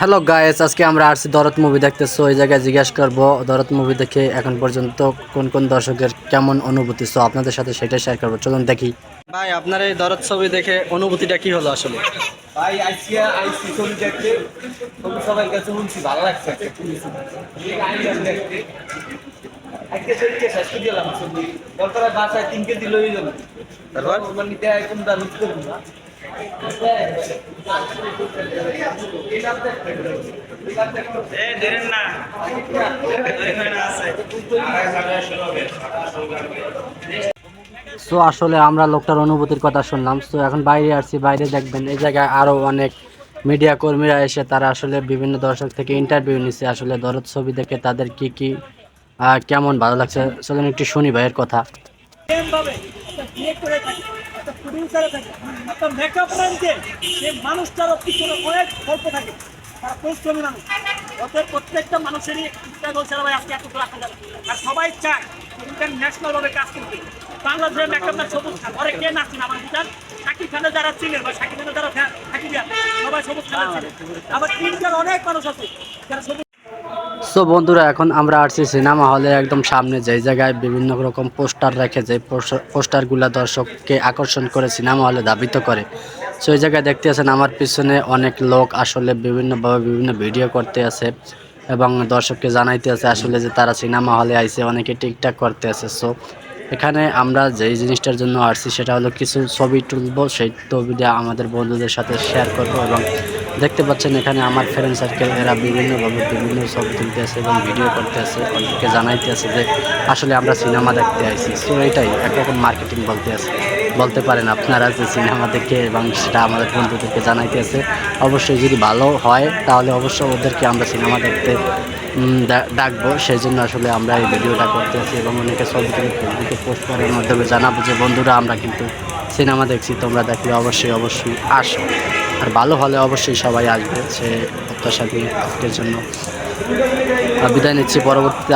Hello guys আজকে আমরা আসছি দরদ মুভি দেখতেছো। ওই জায়গায় জিজ্ঞেস করব দরদ মুভি দেখে এখন পর্যন্ত কোন কোন দর্শকের কেমন অনুভূতি? সো আপনাদের সাথে সেটা শেয়ার করব। চলুন দেখি। ভাই আপনার এই দরদ ছবি দেখে অনুভূতিটা কি হলো আসলে? ভাই আইসি আইসি ছবি দেখতে ছবি সবার কাছে শুনছি ভালো লাগছে একটা পুলিশ দেখতে আজকে শরীরকে শেষ করে দিলাম ছবি। তারপর বাসায় তিন কেজি লই গেল তারপর? নিতে একদম মিস করব না। সো আসলে আমরা লোকটার অনুভূতির কথা শুনলাম। সো এখন বাইরে আসছি বাইরে দেখবেন। এই জায়গায় আরও অনেক মিডিয়া কর্মীরা এসে তারা আসলে বিভিন্ন দর্শক থেকে ইন্টারভিউ নিচ্ছে আসলে দরদ ছবি দেখে তাদের কি কি আহ, কেমন ভালো লাগছে? চলুন একটু শুনি ভাইয়ের কথা। একটা করে থাকে একটা থাকে। একটা মেকআপ ম্যানকে সেই মানুষটারও পিছনে অনেক গল্প থাকে তারা পরিশ্রমী মানুষ ওদের প্রত্যেকটা মানুষেরই চিন্তা করছে ভাই আজকে এত যাবে আর সবাই চায় ইন্টারন্যাশনাল ভাবে কাজ করতে। বাংলাদেশের মেকআপ ম্যান সবুজ খান। ওরে কে নাচছেন আমার বিচার শাকিব খানের যারা চিনেন বা শাকিব খানের যারা ফ্যান থাকি সবাই সবুজ খানের চিনেন আবার তিনজন অনেক মানুষ আছে যারা সবুজ সো বন্ধুরা, এখন আমরা আসছি সিনেমা হলে একদম সামনে, যেই জায়গায় বিভিন্ন রকম পোস্টার রেখে যে পোস্টারগুলো দর্শককে আকর্ষণ করে সিনেমা হলে ধাবিত করে। সো এই জায়গায় দেখতে আছেন, আমার পিছনে অনেক লোক আসলে বিভিন্নভাবে বিভিন্ন ভিডিও করতে আছে এবং দর্শককে জানাইতে আছে আসলে যে তারা সিনেমা হলে আইছে অনেকে টিকটাক করতে আছে। সো এখানে আমরা যেই জিনিসটার জন্য আসছি সেটা হলো কিছু ছবি তুলবো, সেই ছবিটা আমাদের বন্ধুদের সাথে শেয়ার করব এবং দেখতে পাচ্ছেন এখানে আমার ফ্রেন্ড সার্কেল এরা বিভিন্নভাবে বিভিন্ন ছবি তুলতে আছে এবং ভিডিও করতে আছে অনেকে জানাইতে আছে যে আসলে আমরা সিনেমা দেখতে আইছি। সো এটাই একরকম মার্কেটিং বলতে আছে বলতে পারেন আপনারা যে সিনেমা দেখে এবং সেটা আমাদের বন্ধুদেরকে জানাইতে আছে অবশ্যই যদি ভালো হয়, তাহলে অবশ্যই ওদেরকে আমরা সিনেমা দেখতে ডাকবো। সেই জন্য আসলে আমরা এই ভিডিওটা করতে আছি এবং অনেকে ছবি তুলে ফেসবুকে পোস্ট করার মাধ্যমে জানাব যে, বন্ধুরা, আমরা কিন্তু সিনেমা দেখছি, তোমরা দেখলে অবশ্যই অবশ্যই আসো। আর ভালো হলে অবশ্যই সবাই আসবে সে প্রত্যাশা নিয়ে আজকের জন্য। বিদায় নিচ্ছি পরবর্তীতে